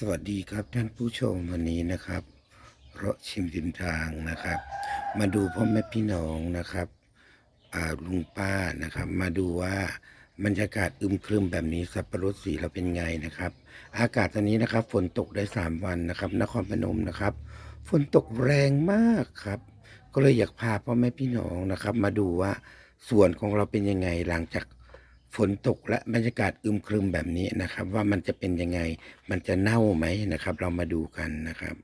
สวัสดีครับท่านผู้ชมวันนี้นะครับเราะชิมริมทางนะครับ มาดูพ่อแม่พี่น้องนะครับอาลุงป้านะครับ มาดูว่าบรรยากาศอึมครึมแบบนี้สับปะรดสีเราเป็นไงนะครับ อากาศตอนนี้นะครับ ฝนตกได้3วันนะครับ นครพนมนะครับ ฝนตกแรงมากครับ ก็เลยอยากพาพ่อแม่พี่น้องนะครับ มาดูว่าสวนของเราเป็นยังไงหลังจาก ฝนตกและบรรยากาศอึมครึมแบบนี้นะครับ ว่ามันจะเป็นยังไง มันจะเน่าไหมนะครับ เรามาดูกันนะครับ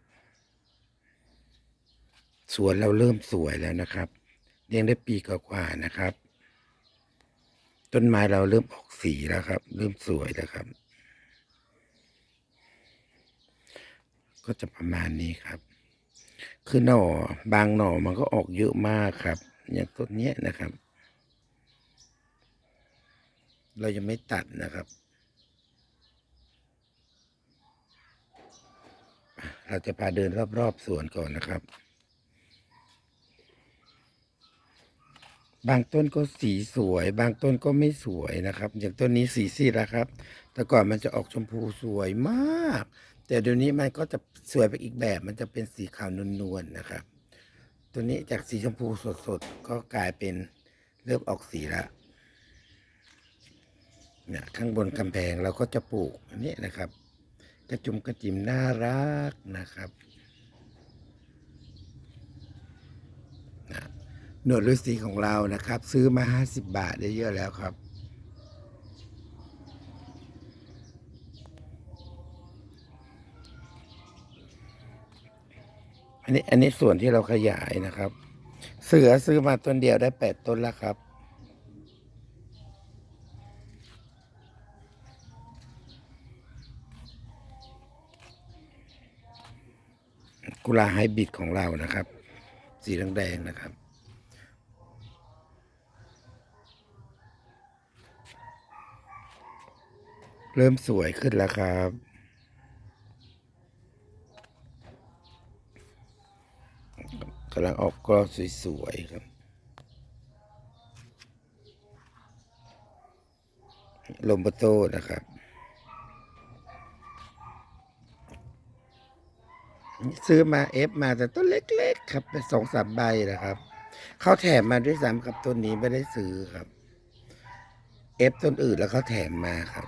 สวนเราเริ่มสวยแล้วนะครับเลี้ยงได้ปีกว่าๆนะครับ ต้นไม้เราเริ่มออกสีแล้วครับ เริ่มสวยแล้วครับ ก็จะประมาณนี้ครับ คือหน่อบางหน่อมันก็ออกเยอะมากครับ อย่างต้นเนี้ยนะครับ เรายังไม่ตัดนะครับ เราจะพาเดินรอบๆสวนก่อนนะครับ บางต้นก็สีสวย บางต้นก็ไม่สวยนะครับ อย่างต้นนี้สีซีดแล้วครับ แต่ก่อนมันจะออกชมพูสวยมาก แต่เดี๋ยวนี้มันก็จะสวยไปอีกแบบ มันจะเป็นสีขาวนวลๆนะครับ ตัวนี้จากสีชมพูสดๆ ก็กลายเป็นเริ่มออกสีแล้ว เนี่ยข้างบนกำแพงเราก็จะปลูกอันนี้นะครับ กระจุมกระจิมน่ารักนะครับหนวดฤาษีของเรานะครับ ซื้อมา 50 บาทได้เยอะแล้วครับ อันนี้อันนี้ส่วนที่เราขยายนะครับ เสือซื้อมาต้นเดียวได้ 8 ต้นแล้วครับ กุลาไฮบริดของเรานะครับ สีแดงๆนะครับ เริ่มสวยขึ้นแล้วครับกำลังออกกรอสวยๆครับลมโบโต้นะครับ ซื้อมาเอฟมาแต่ต้นเล็ก ๆ ครับเป็นสองสามใบนะครับ เขาแถมมาด้วยซ้ำกับต้นนี้ไม่ได้ซื้อครับเอฟต้นอื่นแล้วเขาแถมมาครับ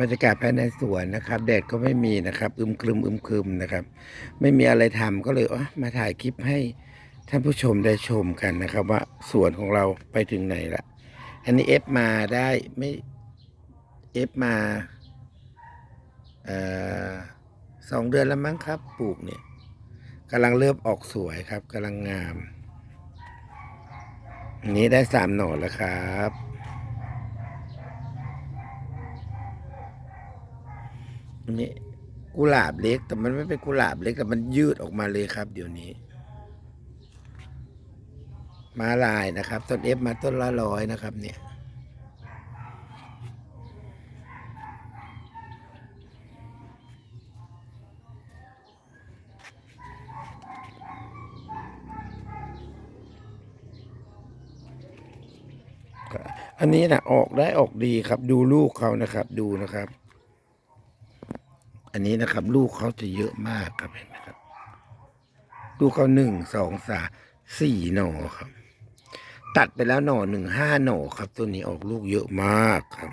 บรรยากาศภายในสวนนะครับ แดดก็ไม่มีนะครับ อึมครึมอึมครึมนะครับ ไม่มีอะไรทำก็เลยอะมาถ่ายคลิปให้ ท่านผู้ชมได้ชมกันนะครับ ว่าสวนของเราไปถึงไหนละอันนี้เอฟมาได้ไม่เอฟมาออสองเดือนแล้วมั้งครับ ปลูกเนี่ยกำลังเริ่มออกสวยครับกำลังงามอันนี้ได้สามหน่อแล้วครับอันนี้กุหลาบเล็กแต่มันไม่เป็นกุหลาบเล็กแต่มันยืดออกมาเลยครับ เดี๋ยวนี้ มาลายนะครับต้นเอฟมาต้นละร้อยนะครับเนี่ยอันนี้นะออกได้ออกดีครับ ดูลูกเขานะครับ ดูนะครับ อันนี้นะครับ ลูกเขาจะเยอะมากครับเห็นไหมครับ ลูกเขาหนึ่งสองสามสี่หน่อครับ ตัดไปแล้วหน่อหนึ่งห้าหน่อครับ ตัวนี้ออกลูกเยอะมากครับ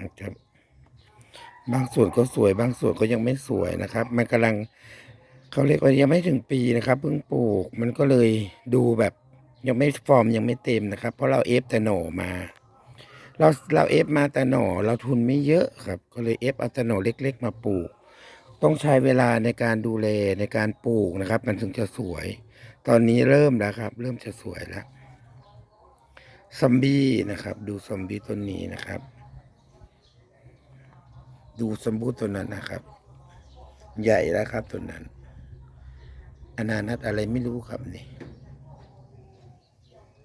นะครับบางส่วนก็สวยบางส่วนก็ยังไม่สวยนะครับ มันกำลังเขาเรียกว่ายังไม่ถึงปีนะครับเพิ่งปลูกมันก็เลยดูแบบ ยังไม่ฟอร์มยังไม่เต็มนะครับ เพราะเราเอฟแต่หนมา เราเราเอฟมาแต่หนเราทุนไม่เยอะครับ ก็เลยเอฟเอาแต่หนเล็ก ๆ มาปลูก ต้องใช้เวลาในการดูแลในการปลูกนะครับ มันถึงจะสวย ตอนนี้เริ่มแล้วครับ เริ่มจะสวยแล้วซอมบี้นะครับ ดูซอมบี้ต้นนี้นะครับ ดูสมบูรณ์ตัวนั้นนะครับ ใหญ่แล้วครับตัวนั้นอนานัตอะไรไม่รู้ครับนี่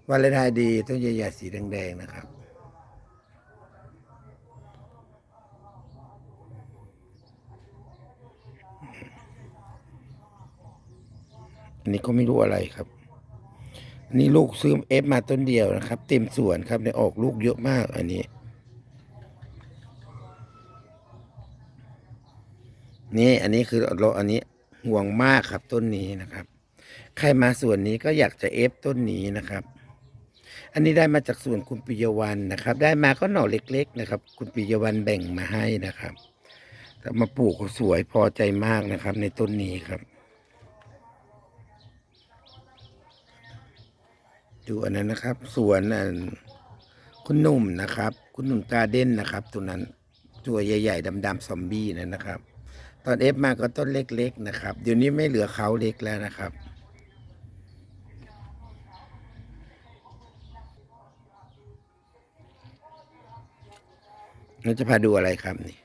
วาเลนไทน์ดีต้นใหญ่ๆสีแดงๆนะครับ อันนี้ก็ไม่รู้อะไรครับ อันนี้ลูกซื้อเอฟมาต้นเดียวนะครับ เต็มสวนครับในออกลูกเยอะมากอันนี้ นี่อันนี้คือเราอันนี้ห่วงมากครับต้นนี้นะครับ ใครมาส่วนนี้ก็อยากจะเอฟต้นนี้นะครับ อันนี้ได้มาจากส่วนคุณปิยวันนะครับ ได้มาก็หน่อเล็ก ๆ นะครับ คุณปิยวันแบ่งมาให้นะครับแต่มาปลูกก็สวยพอใจมากนะครับ ในต้นนี้ครับ ดูอันนั้นนะครับ สวนอันคุณหนุ่มนะครับ คุณหนุ่มการ์เด้นนะครับ ตัวนั้นตัวใหญ่ ๆดำๆซอมบี้นั่นนะครับ ตอนเอฟมาก็ต้นเล็ก ๆ นะครับ เดี๋ยวนี้ไม่เหลือเขาเล็กแล้วนะครับ เราจะพาดูอะไรครับนี่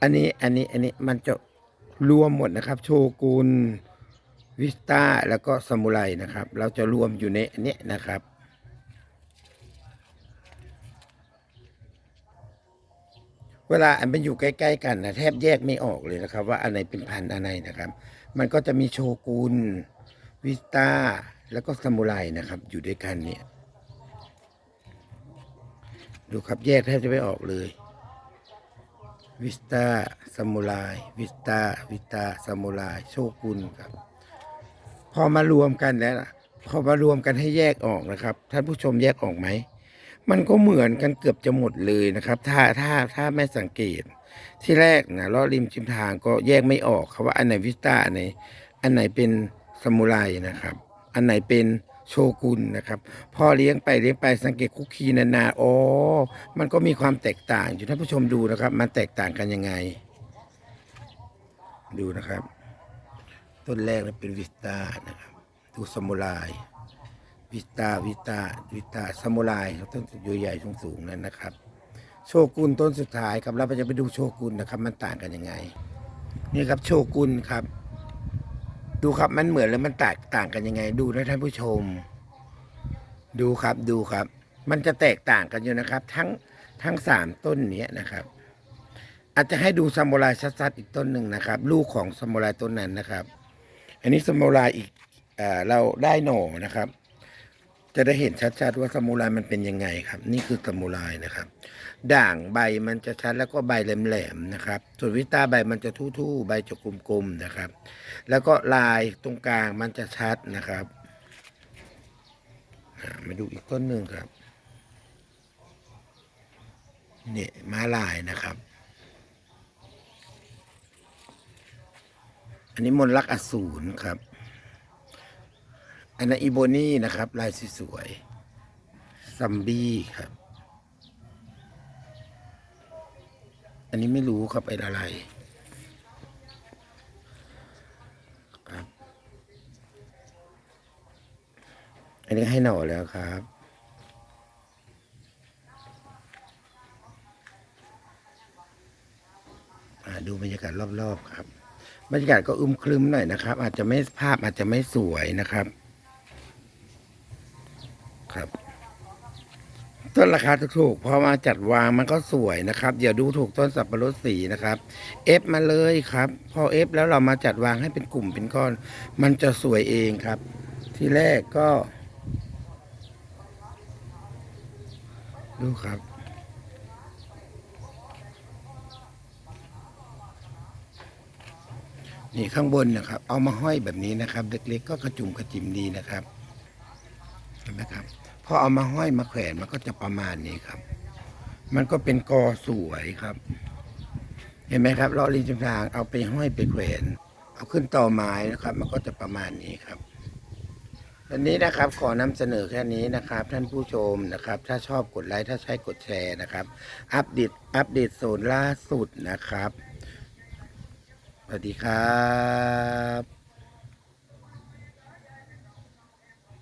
อันนี้อันนี้อันนี้มันจะรวมหมดนะครับ โชกุนวิสต้าแล้วก็ซามูไรนะครับ เราจะรวมอยู่ในอันนี้นะครับเวลาอันมันอยู่ใกล้ ๆ กันนะแทบแยกไม่ออกเลยนะครับ ว่าอันไหนเป็นพันธุ์อันไหนนะครับ มันก็จะมีโชกุนวิสตาแล้วก็ซามูไรนะครับ อยู่ด้วยกันเนี่ย ดูครับแยกแทบจะไม่ออกเลย วิสตาซามูไรวิสตาวิสตาซามูไรโชกุนครับ พอมารวมกันแล้วพอมารวมกันให้แยกออกนะครับ ท่านผู้ชมแยกออกไหมมันก็เหมือนกันเกือบจะหมดเลยนะครับ ถ้าถ้าถ้าไม่สังเกต ที่แรกนะล้อริมชิมทางก็แยกไม่ออกครับว่าอันไหนวิสตาอันไหนอันไหนเป็นซามูไรนะครับ อันไหนเป็น โชกุนนะครับ พ่อเลี้ยงไปเลี้ยงไปสังเกตคุกคีนานๆอ๋อมันก็มีความแตกต่างอยู่ท่านผู้ชมดูนะครับ มันแตกต่างกันยังไง ดูนะครับ ต้นแรกเป็นวิสตานะครับดูซามูไรวิสตาวิสตาวิสตาซามูไรครับต้นใหญ่ๆสูงๆนั้นนะครับ โชกุนต้นสุดท้ายครับเราจะไปดูโชกุนนะครับ มันต่างกันยังไง นี่ครับโชกุนครับ ดูครับมันเหมือนแล้วมันแตกต่างกันยังไง ดูนะท่านผู้ชม ดูครับดูครับ มันจะแตกต่างกันอยู่นะครับ ทั้งทั้งสามต้นเนี้ยนะครับ อาจจะให้ดูซามูไรชัดๆอีกต้นหนึ่งนะครับ ลูกของซามูไรต้นนั้นนะครับ อันนี้ซามูไรอีกเอเราได้หน่อนะครับ จะได้เห็นชัดๆว่าซามูไรมันเป็นยังไงครับ นี่คือซามูไรนะครับ ด่างใบมันจะชัดแล้วก็ใบแหลมๆนะครับ ส่วนวิตาใบมันจะทู่ๆใบจะกลมๆนะครับ แล้วก็ลายตรงกลางมันจะชัดนะครับมาดูอีกต้นหนึ่งครับเนี่ยม้าลายนะครับ อันนี้มนต์รักอสูรครับ อันนั้นอีโบนี่นะครับ ลายสวยๆซัมบี้ครับ อันนี้ไม่รู้ครับเป็นอะไรครับ อันนี้ให้หน่อแล้วครับอ่าดูบรรยากาศรอบ ๆ ครับ บรรยากาศก็อึมครึมหน่อยนะครับ อาจจะไม่ภาพอาจจะไม่สวยนะครับ ครับ ต้นราคาถูกๆพอมาจัดวางมันก็สวยนะครับอย่าดูถูกต้นสับปะรดสีนะครับ เอฟมาเลยครับ พอเอฟแล้วเรามาจัดวางให้เป็นกลุ่มเป็นก้อน มันจะสวยเองครับ ที่แรกก็ ดูครับนี่ข้างบนนะครับ เอามาห้อยแบบนี้นะครับ เล็กๆก็กระจุ่มกระจิมดีนะครับเห็นไหมครับ พอเอามาห้อยมาแขวนมันก็จะประมาณนี้ครับ มันก็เป็นกอสวยครับ เห็นไหมครับล้อลินจำทางเอาไปห้อยไปแขวนเอาขึ้นต่อไม้นะครับ มันก็จะประมาณนี้ครับวันนี้นะครับขอนำเสนอแค่นี้นะครับ ท่านผู้ชมนะครับ ถ้าชอบกดไลค์ถ้าใช้กดแชร์นะครับ อัปเดตอัปเดตโซนล่าสุดนะครับสวัสดีครับ